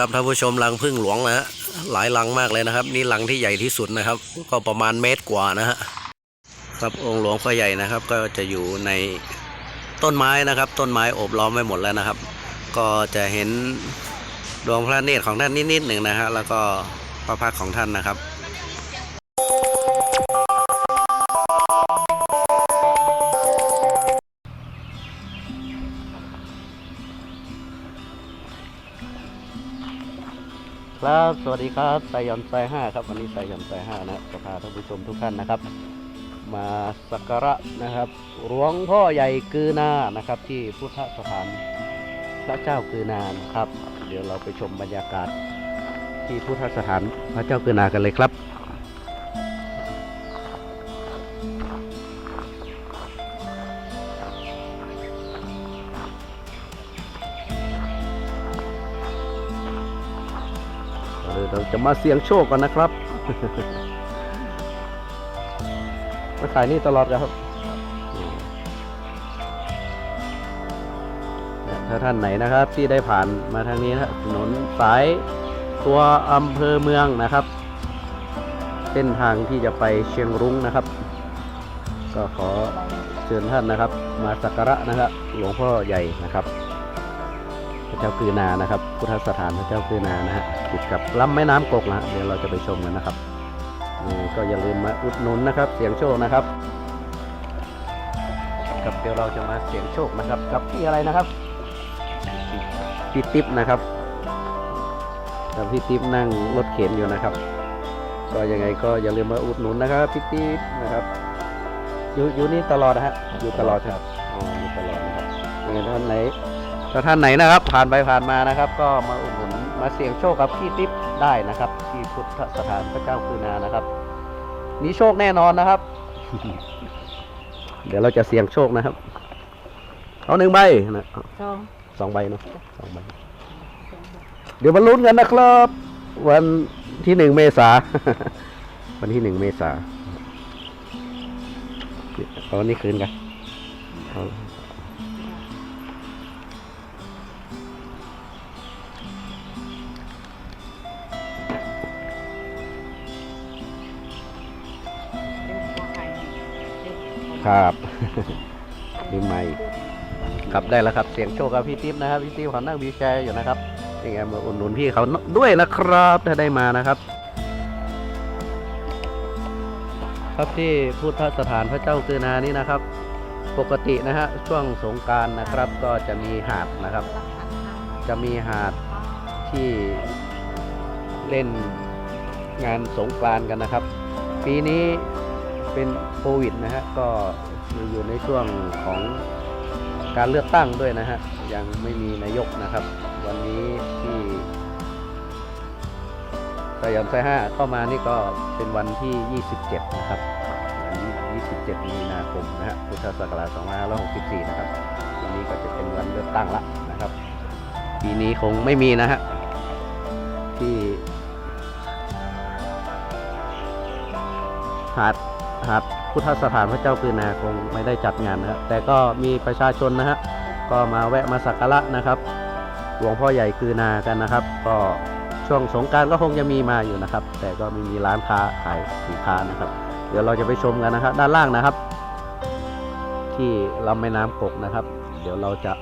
ครับท่านผู้ชมรังพึ่งหลวงนะฮะหลายรังมากเลยนะครับ นี่รังที่ใหญ่ที่สุดนะครับ ก็ประมาณเมตรกว่านะฮะครับองค์หลวงพ่อใหญ่นะครับ ก็จะอยู่ในต้นไม้นะครับ ต้นไม้โอบล้อมไว้หมดแล้วนะครับ ก็จะเห็นดวงพระเนตรของท่านนิดๆหนึ่งนะฮะแล้วก็พระพักของท่านนะครับ ครับ สวัสดีครับไซยอนไซห้าครับ วันนี้ไซยอนไซห้านะจะพาท่านผู้ชมทุกท่านนะครับ มาสักการะนะครับ หลวงพ่อใหญ่กือนานะครับ ที่พุทธสถานพระเจ้ากือนานครับ เดี๋ยวเราไปชมบรรยากาศที่พุทธสถานพระเจ้ากือนากันเลยครับ จะมาเสี่ยงโชคกันนะครับ มาขายนี่ตลอดครับ ถ้าท่านไหนนะครับ ที่ได้ผ่านมาทางนี้นะถนนสายตัวอำเภอเมืองนะครับ เส้นทางที่จะไปเชียงรุ้งนะครับ ก็ขอเชิญท่านนะครับ มาสักการะนะครับ หลวงพ่อใหญ่นะครับ พระเจ้าคือนานะครับ พุทธสถานพระเจ้าคือนานะฮะติดกับลำแม่น้ำกกนะเดี๋ยวเราจะไปชมกันนะครับก็อย่าลืมมาอุดหนุนนะครับ เสียงโชคนะครับครับเดี๋ยวเราจะมาเสียงโชคนะครับ กับพี่อะไรนะครับพี่ติ๊บนะครับกับพี่ติ๊บนั่งรถเข็นอยู่นะครับ ก็ยังไงก็อย่าลืมมาอุดหนุนนะครับพี่ติ๊บนะครับอยู่อยู่นี่ตลอดนะฮะอยู่ตลอดครับอ๋ออยู่ตลอดนะครับยังไงท่านไหน ถ้าท่านไหนนะครับ ผ่านไปผ่านมานะครับ ก็มาอุดหนุนมาเสี่ยงโชคกับพี่ติ๊บได้นะครับ ที่พุทธสถานพระเจ้าคือนานะครับ มีโชคแน่นอนนะครับ เดี๋ยวเราจะเสี่ยงโชคนะครับ เอาหนึ่งใบนะสองสองใบเนาะสองใบเดี๋ยวมาลุ้นกันนะครับ วันที่หนึ่งเมษาวันที่หนึ่งเมษาเอาวันนี้คืนกัน ครับลืมไม่ครับได้แล้วครับ เสียงโชคกับพี่ติ๊บนะครับพี่ติ๊บเขานั่งวีลแชร์อยู่นะครับยังไงมาอุดหนุนพี่เขาด้วยนะครับ ถ้าได้มานะครับ ครับที่พุทธสถานพระเจ้ากือนานี่นะครับ ปกตินะฮะช่วงสงกรารนะครับ ก็จะมีหาดนะครับ จะมีหาดที่เล่นงานสงกรานต์กันนะครับ ปีนี้ เป็นโควิดนะฮะก็อยู่ในช่วงของการเลือกตั้งด้วยนะฮะยังไม่มีนายกนะครับ วันนี้ที่สยามไซห้าเข้ามานี่ก็เป็นวันที่ 27 นะครับวันที่27 มีนาคมนะฮะพุทธศักราช2564 นะครับ วันนี้ก็จะเป็นวันเลือกตั้งละนะครับ ปีนี้คงไม่มีนะฮะที่หาด หาดพุทธสถานพระเจ้าคือนาคงไม่ได้จัดงานนะครับแต่ก็มีประชาชนนะฮะก็มาแวะมาสักการะนะครับหลวงพ่อใหญ่คือนากันนะครับ ก็ช่วงสงการก็คงจะมีมาอยู่นะครับ แต่ก็ไม่มีร้านค้าขายสินค้านะครับ เดี๋ยวเราจะไปชมกันนะครับ ด้านล่างนะครับ ที่ลำแม่น้ำกกนะครับ เดี๋ยวเราจะ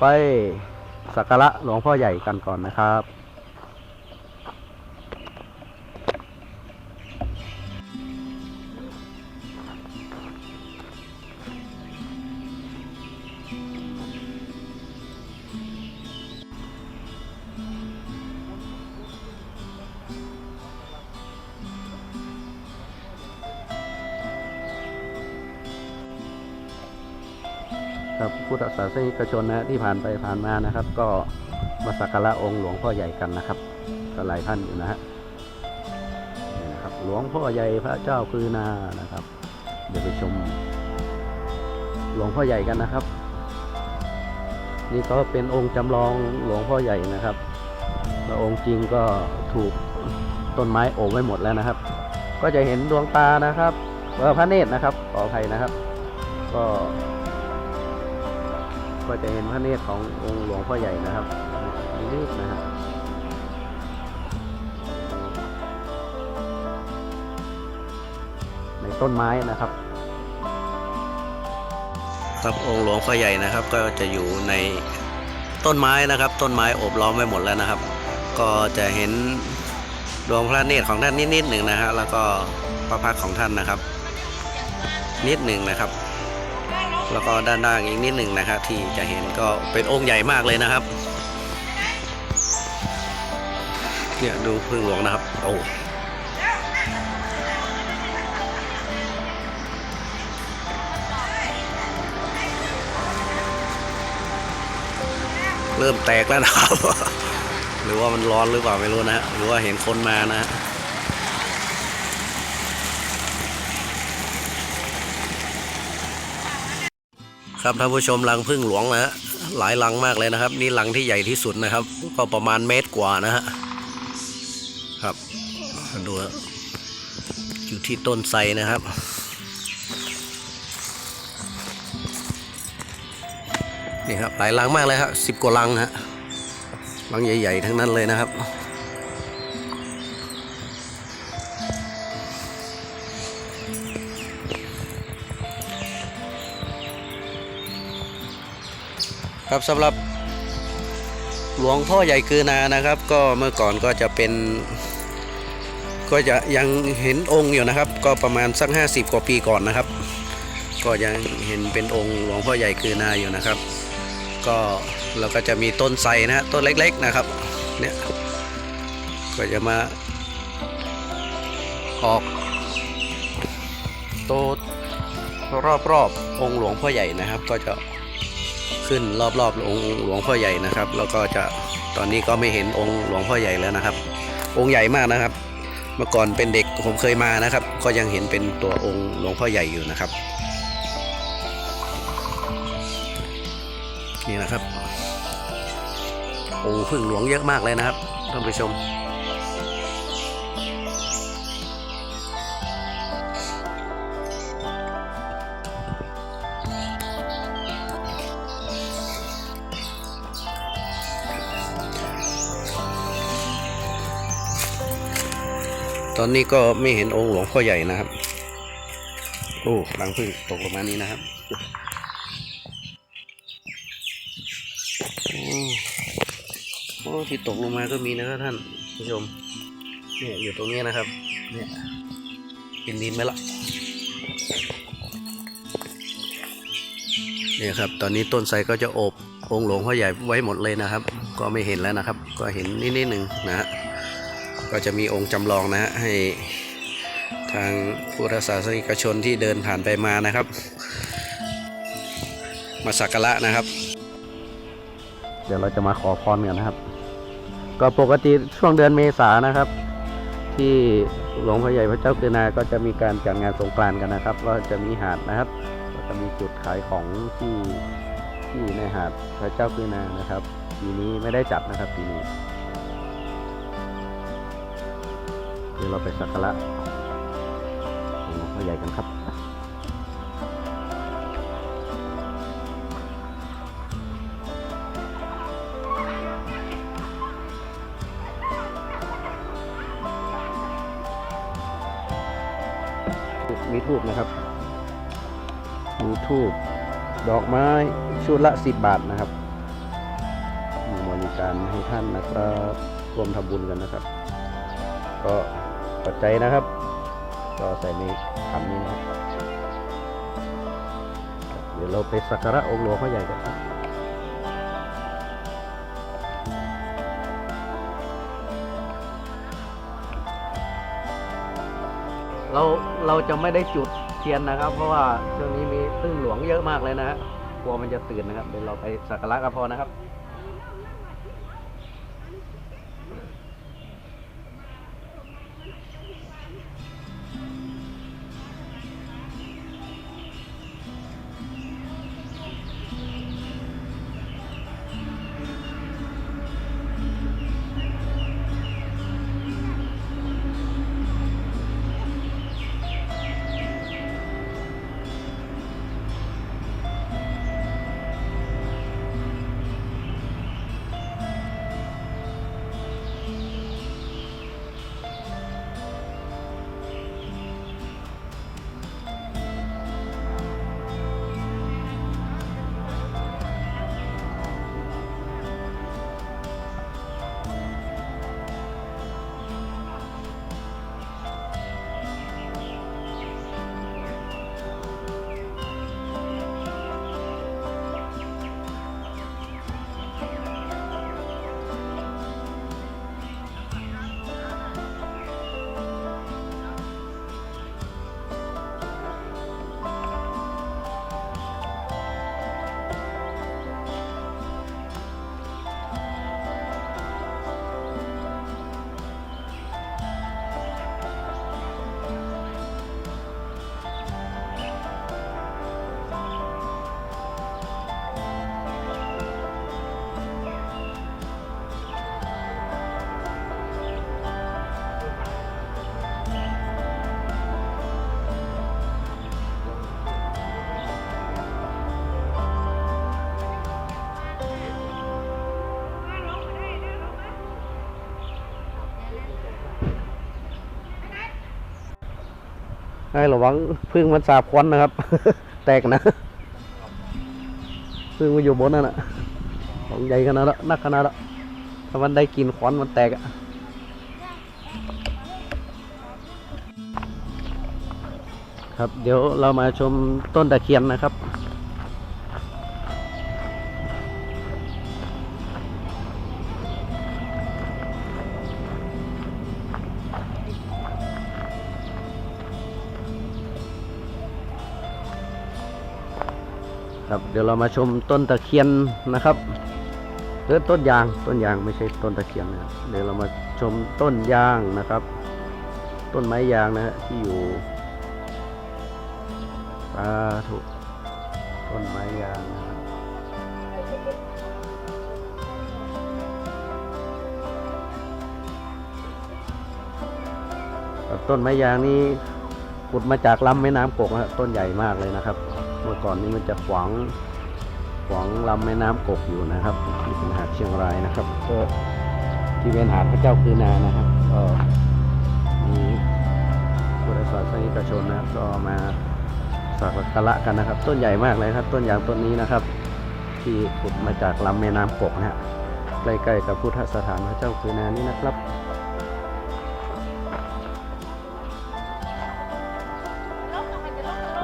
ไปสักการะหลวงพ่อใหญ่กันก่อนนะครับ ครับพุทธศาสนิกชนนะที่ผ่านไปผ่านมานะครับ ก็มาสักการะองค์หลวงพ่อใหญ่กันนะครับก็หลายท่านอยู่นะฮะนี่นะครับ หลวงพ่อใหญ่พระเจ้าคือนานะครับ เดี๋ยวไปชม หลวงพ่อใหญ่กันนะครับ นี่ก็เป็นองค์จำลองหลวงพ่อใหญ่นะครับแล้วองค์จริงก็ถูกต้นไม้โอบไว้หมดแล้วนะครับ ก็จะเห็นดวงตานะครับเออพระเนตรนะครับขออภัยนะครับ ก็ ก็จะเห็นพระเนตรขององค์หลวงพ่อใหญ่นะครับนิดนะฮะในต้นไม้นะครับ ครับองค์หลวงพ่อใหญ่นะครับ ก็จะอยู่ในต้นไม้นะครับ ต้นไม้อบล้อมไปหมดแล้วนะครับ ก็จะเห็นดวงพระเนตรของท่านนิดๆหนึ่งนะฮะแล้วก็พระพักของท่านนะครับ นิดหนึ่งนะครับ แล้วก็ด้านล่างอีกนิดหนึ่งนะครับที่จะเห็นก็เป็นองค์ใหญ่มากเลยนะครับเนี่ยดูพึ่งหลวงนะครับโอ้เริ่มแตกแล้วนะครับ หรือว่ามันร้อนหรือเปล่าไม่รู้นะฮะหรือว่าเห็นคนมานะ ครับท่านผู้ชมรังพึ่งหลวงนะฮะหลายรังมากเลยนะครับ นี่รังที่ใหญ่ที่สุดนะครับ ก็ประมาณเมตรกว่านะฮะครับดูอยู่ที่ต้นไทรนะครับนี่ครับหลายรังมากเลยครับสิบกว่ารังฮะรังใหญ่ ๆ ทั้งนั้นเลยนะครับ ครับสำหรับหลวงพ่อใหญ่คือนานะครับ ก็เมื่อก่อนก็จะเป็น ก็จะยังเห็นองค์อยู่นะครับ ก็ประมาณสัก 50 กว่าปีก่อนนะครับ ก็ยังเห็นเป็นองค์หลวงพ่อใหญ่คือนาอยู่นะครับ ก็เราก็จะมีต้นไทรนะฮะต้นเล็กๆนะครับเนี่ยก็จะมาออกโตรอบๆองค์หลวงพ่อใหญ่นะครับ ก็จะ ขึ้นรอบๆองค์หลวงพ่อใหญ่นะครับ แล้วก็จะตอนนี้ก็ไม่เห็นองค์หลวงพ่อใหญ่แล้วนะครับ องค์ใหญ่มากนะครับ เมื่อก่อนเป็นเด็กผมเคยมานะครับ ก็ยังเห็นเป็นตัวองค์หลวงพ่อใหญ่อยู่นะครับ นี่นะครับ องค์พึ่งหลวงเยอะมากเลยนะครับท่านผู้ชม ตอนนี้ก็ไม่เห็นองค์หลวงพ่อใหญ่นะครับ โอ้รังพึ่งตกลงมานี้นะครับโอ้ที่ตกลงมาก็มีนะครับท่านผู้ชมเนี่ยอยู่ตรงนี้นะครับ เนี่ยเป็นดินไหมล่ะเนี่ยครับ ตอนนี้ต้นไทรก็จะอบองค์หลวงพ่อใหญ่ไว้หมดเลยนะครับ ก็ไม่เห็นแล้วนะครับ ก็เห็นนิดๆหนึ่งนะฮะ ก็จะมีองค์จำลองนะฮะให้ทางพุทธศาสนิกชนที่เดินผ่านไปมานะครับ มาสักการะนะครับ เดี๋ยวเราจะมาขอพรกันนะครับ ก็ปกติช่วงเดือนเมษานะครับ ที่หลวงพ่อใหญ่พระเจ้าคือนาก็จะมีการจัดงานสงกรานต์กันนะครับ ก็จะมีหาดนะครับ ก็จะมีจุดขายของที่ที่ในหาดพระเจ้าคือนานะครับปีนี้ไม่ได้จัดนะครับปีนี้ เดี๋ยวเราไปสักการะหลวงพ่อใหญ่กันครับมีทูบนะครับ มีทูบดอกไม้ชุดละสิบบาทนะครับ มีบริการให้ท่านนะครับร่วมทำบุญกันนะครับ ก็ ปัจจัยนะครับ ก็ใส่ในขันนี้นะเดี๋ยวเราไปสักการะองค์หลวงพ่อใหญ่กันครับเราเราจะไม่ได้จุดเทียนนะครับ เพราะว่าช่วงนี้มีพึ่งหลวงเยอะมากเลยนะฮะกลัวมันจะตื่นนะครับเดี๋ยวเราไปสักการะกันพอนะครับ ให้ระวังพึ่งมันสาบควันนะครับ แตกนะพึ่งมันอยู่บนนั่นนะของใหญ่ขนาดละนักขนาดละถ้ามันได้กินควันมันแตกอะครับเดี๋ยวเรามาชมต้นตะเคียนนะครับ ครับเดี๋ยวเรามาชมต้นตะเคียนนะครับหรือต้นยางต้นยางไม่ใช่ต้นตะเคียนนะครับเดี๋ยวเรามาชมต้นยางนะครับ ต้นไม้ยางนะฮะที่อยู่สาธุต้นไม้ยางนะครับต้นไม้ยางนี้ขุดมาจากลำแม่น้ำกกนะต้นใหญ่มากเลยนะครับ เมื่อก่อนนี้มันจะขวางขวางลำแม่น้ำกกอยู่นะครับที่เป็นหาดเชียงรายนะครับก็ที่เป็นหาดพระเจ้าคือนานะครับก็มีพุทธศาสนิกชนนะครับก็มาสักการะกันนะครับ ต้นใหญ่มากเลยครับ ต้นยางต้นนี้นะครับ ที่ขุดมาจากลำแม่น้ำกกนะฮะใกล้ๆกับพุทธสถานพระเจ้าคือนานี้นะครับ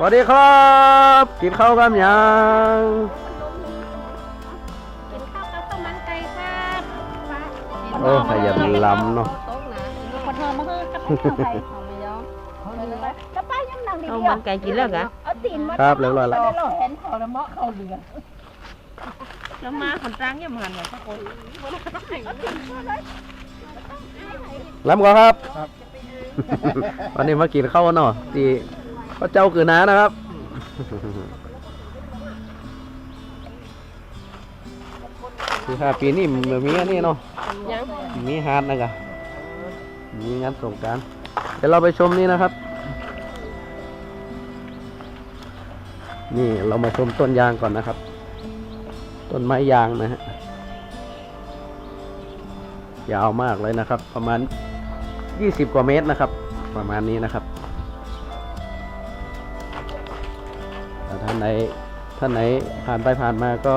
วัสดีครับ กินข้าวกันยังกินข้าวกับข้าวมันไก่ครับฟ้าโอ้ขยันล้ำเนาะโต๊ะนะขอเธอมาเฮ้กับข้าวไก่เอาไปย้อมแล้วป้ายังนั่งดีเอามันไก่กินแล้วกะเอาตีนมาครับเรียบร้อยแล้วเห็นพอละเมาะเข้าเรือแล้วมาคนจ้างยังหันกับคนล้ำก่อนครับ วันนี้มากินข้าวเนาะที่ พระเจ้าคือน้านะครับ คือห้าปีนี่มันมีอันนี้เนาะยังมีฮาร์ดนะกะมีงานสงกรารเดี๋ยวเราไปชมนี่นะครับ นี่เรามาชมต้นยางก่อนนะครับ ต้นไม้ยางนะฮะยาวมากเลยนะครับ ประมาณ 20 กว่าเมตรนะครับ ประมาณนี้นะครับานไหนท่านไหนผ่านไปผ่านมาก็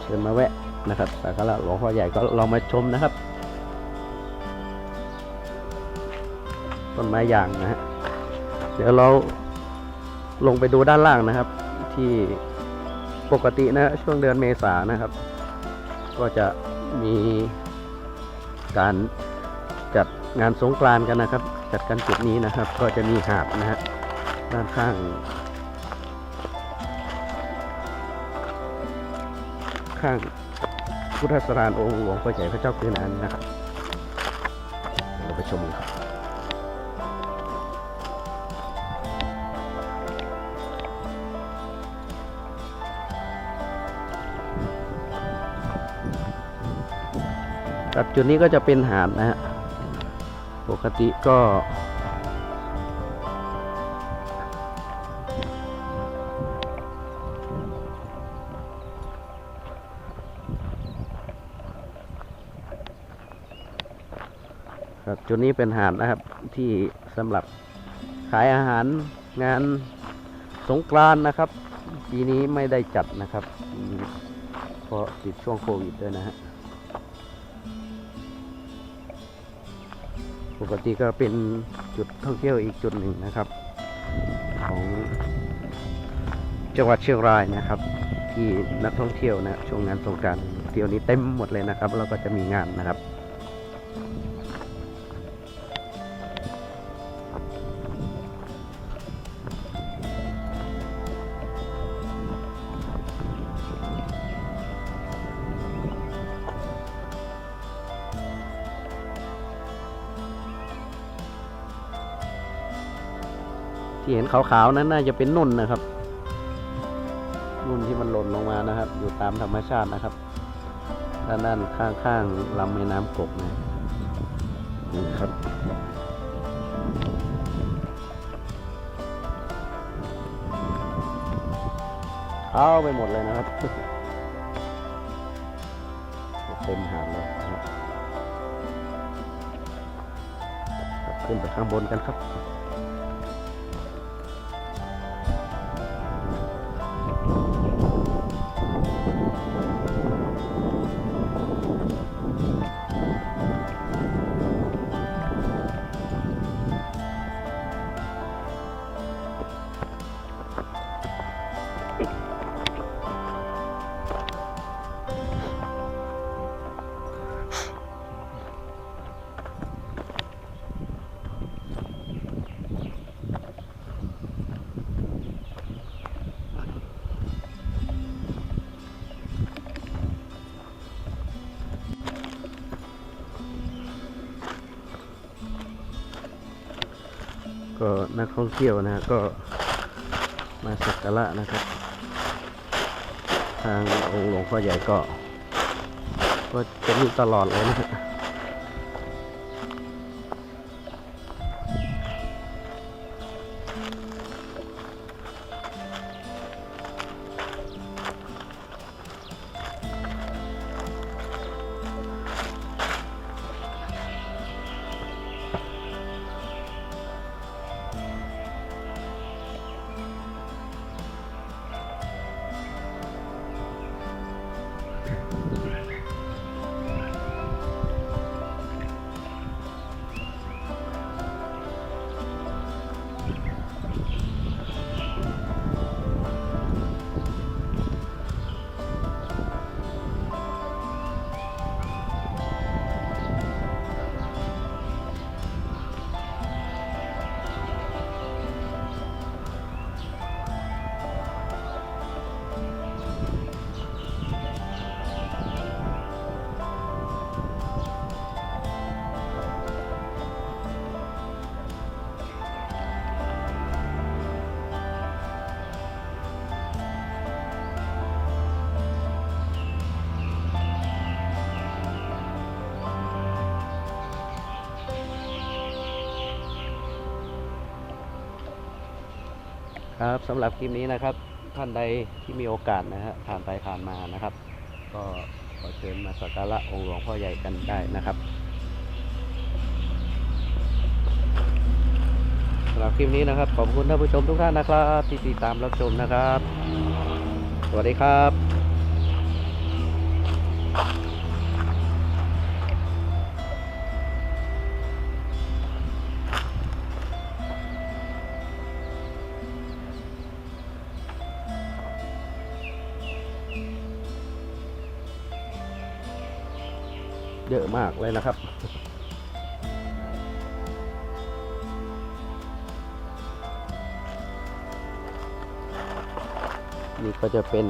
เชิญมาแวะนะครับสักการะหลวงพ่อใหญ่ก็ลองมาชมนะครับ ต้นไม้ยางนะฮะเดี๋ยวเราลงไปดูด้านล่างนะครับ ที่ปกตินะช่วงเดือนเมษานะครับ ก็จะมีการจัดงานสงกรานต์กันนะครับ จัดกันจุดนี้นะครับ ก็จะมีหาดนะฮะด้านข้าง ข้างพุทธสถานองค์หลวงพ่อใหญ่พระเจ้าคือนานนะครับเดี๋ยวเราไปชมกันครับครับจุดนี้ก็จะเป็นหาดนะฮะปกติก็ ครับจุดนี้เป็นหาดนะครับที่สำหรับขายอาหารงานสงกรานนะครับ ปีนี้ไม่ได้จัดนะครับ เพราะติดช่วงโควิดด้วยนะฮะปกติก็เป็นจุดท่องเที่ยวอีกจุดหนึ่งนะครับ ของจังหวัดเชียงรายนะครับ ที่นักท่องเที่ยวนะช่วงงานสงกรารเที่ยวนี้เต็มหมดเลยนะครับ แล้วก็จะมีงานนะครับ ที่เห็นขาวๆนั้นน่าจะเป็นนุ่นนะครับ นุ่นที่มันหล่นลงมานะครับ อยู่ตามธรรมชาตินะครับ ด้านด้านข้างๆลำแม่น้ำกกนะนี่ครับเข้าไปหมดเลยนะครับเต็มหาดเลยนะครับขึ้นไปข้างบนกันครับ ก็นักท่องเที่ยวนะ ก็มาสักการะนะครับ ทางองค์หลวงพ่อใหญ่ก็ ก็จะมีตลอดเลยนะฮะ ครับสำหรับคลิปนี้นะครับ ท่านใดที่มีโอกาสนะฮะผ่านไปผ่านมานะครับ ก็ขอเชิญมาสักการะองค์หลวงพ่อใหญ่กันได้นะครับสำหรับคลิปนี้นะครับ ขอบคุณท่านผู้ชมทุกท่านนะครับ ที่ติดตามรับชมนะครับ สวัสดีครับ เยอะมากเลยนะครับนี่ก็จะเป็น